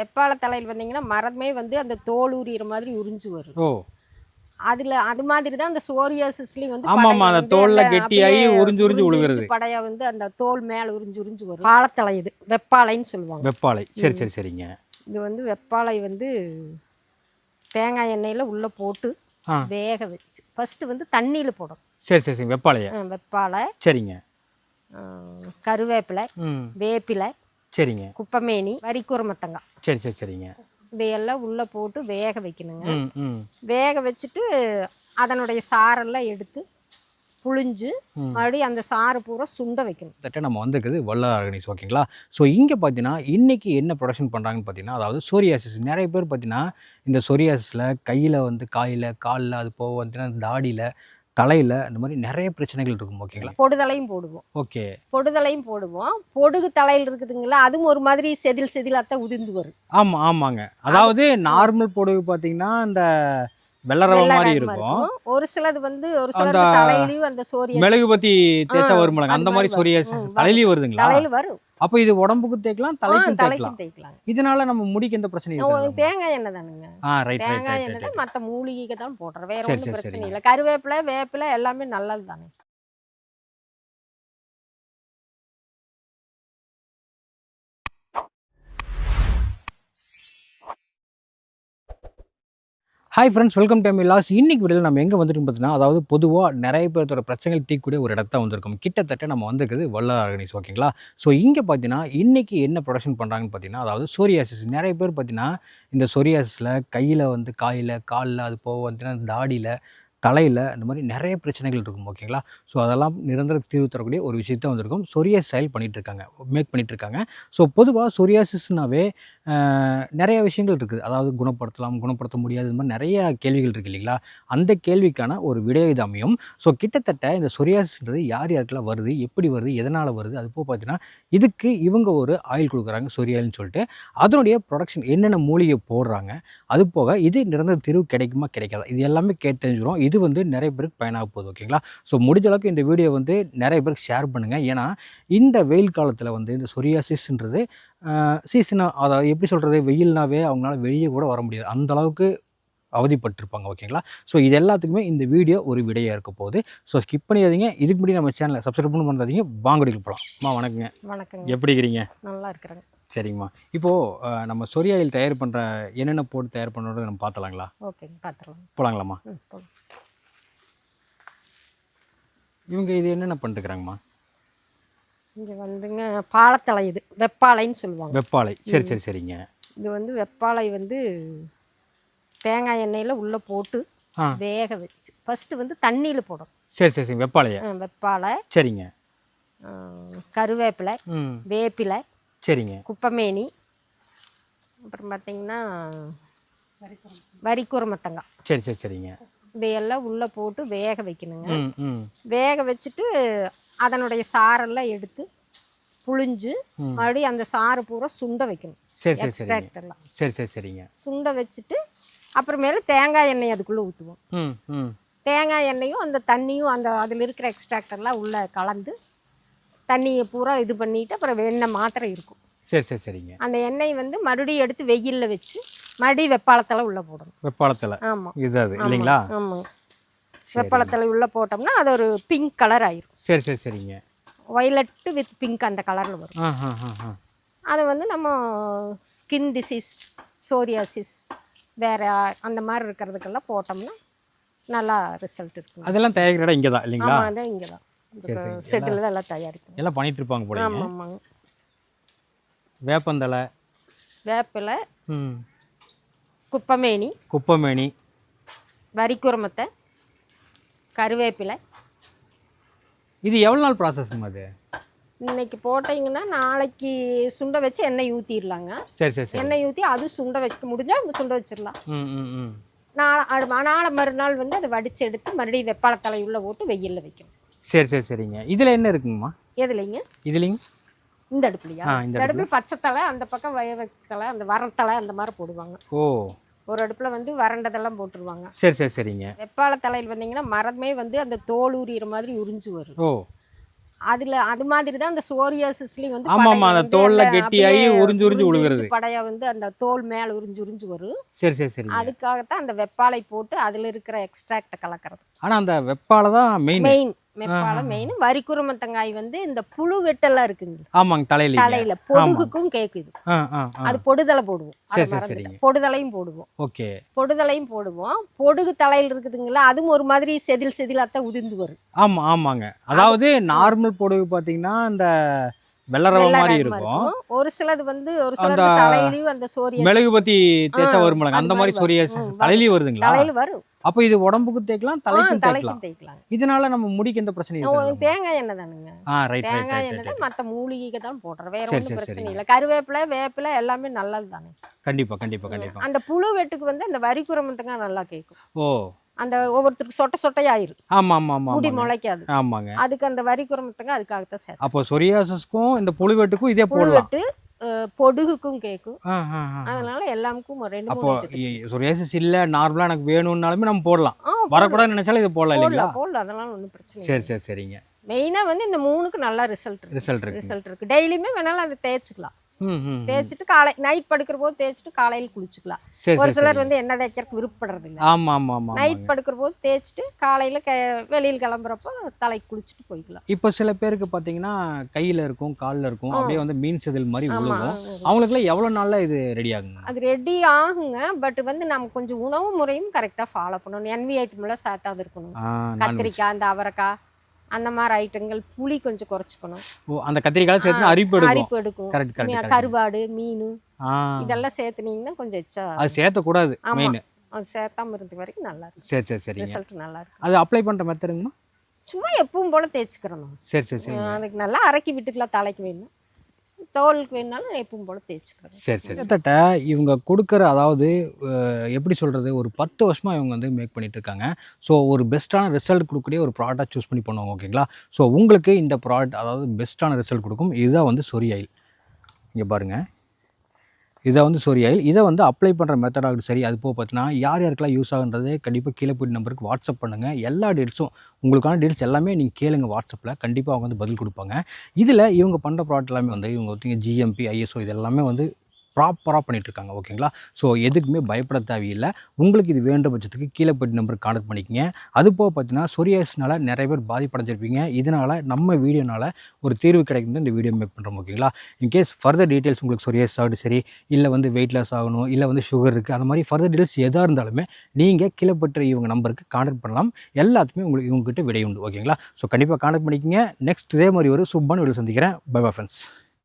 வெப்பாள தலையில் வந்தீங்கன்னா மரமே வந்து அந்த தோல் உரியிற மாதிரி உறிஞ்சு வரும். ஓ. அதுல அது மாதிரி தான் அந்த சோரியாசிஸ்லயும் வந்து ஆமா, படை ஆமா, அந்த தோல்ல கெட்டியாகி உறிஞ்சு உறிஞ்சு விழுகிறது. படையா வந்து அந்த தோல் மேல உறிஞ்சு உறிஞ்சு வரும். வாழைத்தலை இது வெப்பாளைன்னு சொல்லுவாங்க. வெப்பாலை சரி சரி சரிங்க. இது வந்து வெப்பாளை வந்து தேங்காய் எண்ணெயில உள்ள போட்டு வேக வச்சு ஃபர்ஸ்ட் வந்து தண்ணியில போடணும். சரி சரி சரி வெப்பாலையா ஆ, வெப்பாளை சரிங்க. கருவேப்பிலை வேப்பிலை சரிங்க. குப்பமேனி வரிக்குரமத்தங்காய் சரி சரி சரிங்க. இதையெல்லாம் உள்ள போட்டு வேக வைக்கணுங்க. ம் ம். வேக வச்சுட்டு அதனுடைய சாரெல்லாம் எடுத்து புழிஞ்சு. மறுபடியும் அந்த சாறு பூரா சுண்ட வைக்கணும். கிட்டத்தட்ட நம்ம வந்திருக்குது வல்லார் ஆர்கனைஸ் ஓகேங்களா? ஸோ இங்கே பார்த்தீங்கன்னா இன்றைக்கி என்ன ப்ரொடக்ஷன் பண்ணுறாங்கன்னு பார்த்தீங்கன்னா அதாவது சோரியாசிஸ் நிறைய பேர் பார்த்தீங்கன்னா இந்த சோரியாசிஸில் கையில் வந்து காயில் காலில் அது போக வந்துன்னா தாடியில் தலையில் இந்த மாதிரி நிறைய பிரச்சனைகள் இருக்கும் ஓகேங்களா பொடுதலையும் போடுவோம். ஓகே பொடுதலையும் போடுவோம். பொடுகு தலையில் இருக்குதுங்களா அதுவும் ஒரு மாதிரி செதில் செதிலாத்தான் உதிர்ந்து வரும். ஆமாம் ஆமாங்க. அதாவது நார்மல் பொடுகு பார்த்தீங்கன்னா இந்த வெள்ளரவ வெள்ளை மாதிரி இருக்கும். ஒரு சிலது வந்து ஒரு சிலது தலையிலயும் அந்த சோரியா மெழுகு பத்தி தேய்ச்சா ஆ, வருமாங்க அந்த மாதிரி சொரியாசிஸ் தலையிலயும் வருதுங்களா? தலையில வரும். அப்போ இது உடம்புக்கு தேய்க்கலாம் தலைக்கும் தேய்க்கலாம். இதனால நம்ம முடிக்கு எந்த பிரச்சனையும் இருக்காது தேங்காய் எண்ணெய் தானுங்க. தேங்காய் எண்ணெய் தான் மற்ற மூலிகைக்கு தான் போடுறோம் வேற ஒன்றும் பிரச்சனை. இல்லை. கருவேப்பிலை வேப்பிலை எல்லாமே நல்லது தானே hi friends welcome time loss இன்னைக்கு வீடியோவில் நம்ம எங்கே வந்துட்டு பார்த்தீங்கன்னா அதாவது பொதுவாக நிறைய பேர்த்தோட பிரச்சனைகள் தீக்கூடிய ஒரு இடத்த வந்திருக்கும். கிட்டத்தட்ட நம்ம வந்திருக்குது வல்லார் ஆர்கனைஸ் ஓகேங்களா ஸோ இங்கே பார்த்தீங்கன்னா இன்றைக்கி என்ன ப்ரொடக்ஷன் பண்ணுறாங்கன்னு பார்த்தீங்கன்னா அதாவது சோரியாசிஸ் நிறைய பேர் பார்த்தீங்கன்னா இந்த சோரியாசிஸில் கையில் வந்து காயில் காலில் அது போக வந்துன்னா தாடியில் தலையில் இந்த மாதிரி நிறைய பிரச்சனைகள் இருக்கும் ஓகேங்களா ஸோ அதெல்லாம் நிரந்தர தீர்வு தரக்கூடிய ஒரு விஷயத்த வந்திருக்கும். சொரியாஸ் செயல் பண்ணிகிட்ருக்காங்க மேக் பண்ணிகிட்ருக்காங்க இருக்காங்க. ஸோ பொதுவாக சொரியாசிஸ்னாவே நிறைய விஷயங்கள் இருக்குது. அதாவது குணப்படுத்தலாம் குணப்படுத்த முடியாது இந்த மாதிரி நிறைய கேள்விகள் இருக்குது இல்லைங்களா? அந்த கேள்விக்கான ஒரு விடை இது அமையும். ஸோ கிட்டத்தட்ட இந்த சொரியாசிஸ்ன்றது யார் யாருக்கெல்லாம் வருது எப்படி வருது எதனால் வருது அது போக பார்த்தீங்கன்னா இதுக்கு இவங்க ஒரு ஆயில் கொடுக்குறாங்க சொரியாயில்னு சொல்லிட்டு. அதனுடைய ப்ரொடக்ஷன் என்னென்ன மூலிகை போடுறாங்க அது போக இது நிரந்தர தீர்வு கிடைக்குமா கிடைக்காதா இது எல்லாமே கேட்டு தெரிஞ்சிடும் இது வந்து நிறைய பேருக்கு பயனாக போகுது ஓகேங்களா ஸோ முடிஞ்ச அளவுக்கு இந்த வீடியோ வந்து நிறைய பேருக்கு ஷேர் பண்ணுங்கள் ஏன்னா இந்த வெயில் காலத்தில் வந்து இந்த சொரியாசிஸ்ன்றது சீசனாக அதாவது எப்படி சொல்கிறது வெயில்னாவே அவங்களால வெளியே கூட வர முடியாது. அந்த அளவுக்கு அவதிப்பட்டிருப்பாங்க ஓகேங்களா? ஸோ இது எல்லாத்துக்குமே இந்த வீடியோ ஒரு விடையாக இருக்க போகுது. ஸோ ஸ்கிப் பண்ணிடாதீங்க. இதுக்கு முன்னாடி நம்ம சேனலை சப்ஸ்கிரைப் பண்ண பண்ணாதீங்க வாங்கடிக்கு போகலாம் அம்மா வணக்கங்க. வணக்கங்க. எப்படி இருக்கிறீங்க? நல்லா இருக்கிறேங்க. சரிங்கம்மா இப்போது நம்ம சொரி ஆயில் தயார் பண்ணுற என்னென்ன போட்டு தயார் பண்ணுறது நம்ம பார்த்தலாங்களா ஓகேங்க பார்த்துருவோம் போகலாங்களாம்மா. இவங்க இது என்னென்ன பண்ணிட்டுருக்குறாங்கம்மா? இங்க வந்துங்க பாலத்தலை இது. வெப்பாளைன்னு சொல்லுவாங்க. வெப்பாலை சரி சரி சரிங்க. இது வந்து வெப்பாளை வந்து தேங்காய் எண்ணெயில உள்ள போட்டு வேக வச்சு ஃபர்ஸ்ட் வந்து தண்ணியில போடணும். சரி சரி சரி வெப்பாலையா ஆ, வெப்பாளை சரிங்க. கருவேப்பிலை வேப்பிலை சரிங்க. குப்பமேனி அப்புறம் பார்த்தீங்கன்னா வரிக்குரமத்தங்காய் சரி சரி சரிங்க. இதையெல்லாம் உள்ள போட்டு வேக வைக்கணுங்க. வேக வச்சுட்டு அதனுடைய சாரெல்லாம் எடுத்து புழிஞ்சு. மறுபடியும் அந்த சாறு பூரா சுண்ட வைக்கணும். சரி சரி சரிங்க. சரி சரி சரிங்க. சுண்ட வச்சுட்டு அப்புறமேல தேங்காய் எண்ணெய் அதுக்குள்ளே ஊற்றுவோம் ம் ம். தேங்காய் எண்ணெயும் அந்த தண்ணியும் அந்த அதில் இருக்கிற எக்ஸ்ட்ராக்ட் எல்லாம் உள்ளே கலந்து தண்ணியை பூரா இது பண்ணிட்டு அப்புறம் எண்ணெய் மாத்திரை இருக்கும். சரி சரி சரிங்க. அந்த எண்ணெய் வந்து மறுபடியும் எடுத்து வெயிலில் வச்சு மறுபடியும் வெப்பாளத்தில் உள்ளே போடணும். வெப்பாளத்தில் ஆமாம் இது அது இல்லைங்களா? ஆமாங்க. வெப்பாளத்தில் உள்ளே போட்டோம்னா அது ஒரு பிங்க் கலர் ஆயிரும். சரி சரி சரிங்க. வயலட்டு வித் பிங்க் அந்த கலரில் வரும். அதை வந்து நம்ம ஸ்கின் டிசீஸ் சோரியாசிஸ் வேற அந்த மாதிரி இருக்கிறதுக்கெல்லாம் போட்டோம்னா நல்லா ரிசல்ட் இருக்கும். அதெல்லாம் தயாரிக்கிற இங்கே தான் இல்லைங்களா அதான் இங்கே தான் செட்டில் தான் எல்லாம் தயாரிக்கணும். எல்லாம் பண்ணிட்டு இருப்பாங்க போல ஆமாம் ஆமாங்க. வேப்பந்தலை வேப்பிலை குப்பமேனி குப்பமேனி. வரிக்குரமத்தை கருவேப்பிலை. இது எவ்வளோ நாள் ப்ராசஸ்ங்க அது? இன்னைக்கு போட்டீங்கன்னா நாளைக்கு சுண்ட வச்சு எண்ணெய் ஊற்றிடலாங்க சரி சரி சரி. எண்ணெய் ஊற்றி அது சுண்ட வச்சு முடிஞ்சால் சுண்ட வச்சிடலாம். ம் ம் ம். நாளை நாளை மறுநாள் வந்து அதை வடித்து எடுத்து மறுபடியும் வெப்பாளத்தலை உள்ள போட்டு வெயிலில் வைக்கணும். சரி சரி சரிங்க. இதில் என்ன இருக்குங்கம்மா? எதுலைங்க? இதுலேங்க இந்த அடுப்புலையா? இந்த அடுப்பில் பச்சை தலை அந்த பக்கம் வயவத்தலை அந்த வரத்தலை அந்த மாதிரி போடுவாங்க. ஓ. ஒரு அடுப்பில் வந்து வறண்டதெல்லாம் போட்டுருவாங்க. சரி சரி சரிங்க. வெப்பாள தலையில் வந்தீங்கன்னா மரமே வந்து அந்த தோல் உரியிற மாதிரி உறிஞ்சு வரும். ஓ. அதுல அது மாதிரி தான் அந்த சோரியாசிஸ்லயும் வந்து ஆமா, ஆமா, அந்த தோல்ல அப்படியே உறிஞ்சு உறிஞ்சு விழுகிறது. படையா வந்து அந்த தோல் மேல உறிஞ்சு உறிஞ்சு வரும். சரி சரி சரிங்க. அதுக்காகத்தான் அந்த வெப்பாலை போட்டு அதுல இருக்கிற எக்ஸ்ட்ராக்ட கலக்கிறது. ஆனா அந்த வெப்பால தான் மெயின் மெயின் வெப்பாலை மெயின் வரிக்குருமத்தங்காய் வந்து இந்த புழு வெட்டெல்லாம் இருக்குங்க ஆமாங்க தலையில தலையில. பொடுகுக்கும் கேக்குது. அது பொடுதலை போடுவோம். பொடுதலையும் போடுவோம். ஓகே. பொடுதலையும் போடுவோம். பொடுகு தலையில் இருக்குதுங்களா அதுவும் ஒரு மாதிரி செதில் செதிலாத்தான் உதிர்ந்து வரும். ஆமா ஆமாங்க. அதாவது நார்மல் பொடுகு பாத்தீங்கன்னா இந்த வெள்ளரவ வெள்ளை மாதிரி இருக்கும். ஒரு சிலது வந்து ஒரு சிலது தலையிலயும் அந்த சோரிய மெழுகு பத்தி தேய்ச்சா ஆ, வருமாங்க அந்த மாதிரி சொரிய வரும். தலையிலயும் வருதுங்களா? தலையில வரும். அப்ப இது உடம்புக்கு தேய்க்கலாம் தலைக்கும் தேய்க்கலாம். இதனால நம்ம முடிக்கு எந்த பிரச்சனையும் தேங்காய் எண்ணெய் தானுங்க. ஆ ரைட் ரைட் தேங்காய் எண்ணெய் தான் மற்ற மூலிகைக்கு தான் போடுறோம் வேற ஒன்றும் பிரச்சனை. இல்லை. கருவேப்பிலை வேப்பிலை எல்லாமே நல்லது தானே கண்டிப்பா கண்டிப்பா கண்டிப்பா. அந்த புழு வெட்டுக்கு வந்து அந்த வரி குரமத்துங்க நல்லா கேட்கும் ஓ அந்த ஒவ்வொருத்தருக்கு சொட்ட சொட்டையாயிரும் ஆமா ஆமா ஆமா முடி. முளைக்காது. ஆமாங்க. அதுக்கு அந்த வரி குரமத்துங்க அதுக்காகத்தான் சேர்த்து. அப்போ சொரியாசஸ்க்கும் இந்த புழுவெட்டுக்கும் இதே போடலாம். பொடுகுக்கும் கேட்கும் ஆ. அதனால எல்லாமுக்கும் ரெண்டு அப்போ. சொரியாசஸ் இல்ல நார்மலா எனக்கு வேணும்னாலுமே நம்ம போடலாம். வரக்கூடாதுன்னு நினைச்சாலும் இது போடலாம் இல்லைங்களா? போடலாம் அதெல்லாம் ஒன்றும் பிரச்சனை சரி சரி சரிங்க. மெயினா வந்து இந்த மூணுக்கு நல்லா ரிசல்ட் ரிசல்ட் இருக்கு. ரிசல்ட் இருக்கு. டெய்லியுமே வேணாலும் அதை தேய்ச்சிக்கலாம். தேய்ச்சிட்டு காலை நைட் படுக்கிற போது தேய்ச்சிட்டு காலையில் குளிச்சுக்கலாம். ஒரு சிலர் வந்து எண்ணெய் தேய்க்கிறதுக்கு விருப்பப்படுறது இல்லை ஆமா ஆமா ஆமா நைட். படுக்கிற போது தேய்ச்சிட்டு காலையில க வெளியில் கிளம்புறப்போ தலைக்கு குளிச்சுட்டு போய்க்கலாம். இப்போ சில பேருக்கு பாத்தீங்கன்னா கையில இருக்கும் கால்ல இருக்கும் அப்படியே வந்து மீன் செதில் மாதிரி விழுகும் அவங்களுக்குலாம் எவ்வளவு நாள்ல இது ரெடி ஆகுங்க? அது ரெடி ஆகுங்க பட் வந்து நம்ம கொஞ்சம் உணவு முறையும் கரெக்டாக ஃபாலோ பண்ணணும். என்வி ஐட்டம்லாம் சாட்டாக இருக்கணும். கத்திரிக்காய் அந்த அவரைக்காய் அந்த மாதிரி ஐட்டங்கள் புளி கொஞ்சம் குறைச்சிக்கணும். ஓ, அந்த கத்திரிக்காய் சேர்த்து அரிப்பு எடுக்கும். அரிப்பு எடுக்கும். கரெக்ட் மீ- கரெக்ட் கருவாடு மீன் இதெல்லாம் சேர்த்துனீங்கன்னா கொஞ்சம் எச்சா அது சேர்த்தக்கூடாது. மெயின் அது சேர்த்தாம இருந்த வரைக்கும் நல்லா இருக்கும். சரி சரி சரிங்க. ரிசல்ட் நல்லா இருக்கும். அது அப்ளை பண்ற மெத்தடுங்கம்மா சும்மா எப்பவும் போல தேய்ச்சிக்கிறோம் நம்ம. சரி சரி சரி அதுக்கு நல்லா அரைக்கி விட்டுக்கலாம் தலைக்கு வேணும் தோலுக்கு வேணுனாலும் எப்பவும் போல தேய்ச்சிக்கிறோம் சரி சரி கிட்டத்தட்ட இவங்க கொடுக்குற அதாவது எப்படி சொல்கிறது ஒரு பத்து வருஷமாக இவங்க வந்து மேக் பண்ணிட்டு இருக்காங்க. ஸோ ஒரு பெஸ்ட்டான ரிசல்ட் கொடுக்கக்கூடிய ஒரு ப்ராடக்ட் சூஸ் பண்ணி பண்ணுவாங்க ஓகேங்களா? ஸோ உங்களுக்கு இந்த ப்ராடக்ட் அதாவது பெஸ்ட்டான ரிசல்ட் கொடுக்கும். இதுதான் வந்து சொரி ஆயில் இங்கே பாருங்கள் இதை வந்து சொரி ஆயில் இதை வந்து அப்ளை பண்ணுற மெத்தடாக சரி அது போக பார்த்தீங்கன்னா யார் யாருக்கெல்லாம் யூஸ் ஆகுன்றது கண்டிப்பாக கீழே போய் நம்பருக்கு வாட்ஸ்அப் பண்ணுங்கள் எல்லா டீல்ஸும் உங்களுக்கான டீல்ஸ் எல்லாமே நீங்கள் கேளுங்க வாட்ஸ்அப்பில் கண்டிப்பாக அவங்க வந்து பதில் கொடுப்பாங்க. இதில் இவங்க பண்ணுற ப்ராடக்ட் எல்லாமே வந்து இவங்க பார்த்தீங்க ஜிஎம்பி ஐஎஸ்ஓ இது எல்லாமே வந்து ப்ராப்பராக பண்ணிகிட்ருக்காங்க ஓகேங்களா ஸோ எதுக்குமே பயப்பட தேவையில்லை. உங்களுக்கு இது வேண்ட பட்சத்துக்கு கீழே போய்ட்டு நம்பருக்கு கான்டாக்ட் பண்ணிக்கங்க. அது போக பார்த்தீங்கன்னா சொரியாசினால் நிறைய பேர் பாதிப்படைஞ்சிருப்பீங்க. இதனால் நம்ம வீடியோனால் ஒரு தீர்வு கிடைக்கும் இந்த வீடியோ மேக் பண்ணுறோம் ஓகேங்களா இன்கேஸ் ஃபர்தர் டீட்டெயில்ஸ் உங்களுக்கு சொரியாஸ் ஆகட்டும் சரி இல்லை வந்து வெயிட் லாஸ் ஆகணும் இல்லை வந்து சுகர் இருக்குது அந்த மாதிரி ஃபர்தர் டீட்டெயில்ஸ் எதாக இருந்தாலுமே நீங்கள் கீழே இவங்க நம்பருக்கு கான்டாக்ட் பண்ணலாம். எல்லாத்துக்குமே உங்களுக்கு இவங்ககிட்ட விடை உண்டு ஓகேங்களா ஸோ கண்டிப்பாக கான்டாக்ட் பண்ணிக்கங்க. நெக்ஸ்ட் இதே மாதிரி ஒரு சூப்பான வீடியோ சந்திக்கிறேன். Bye bye friends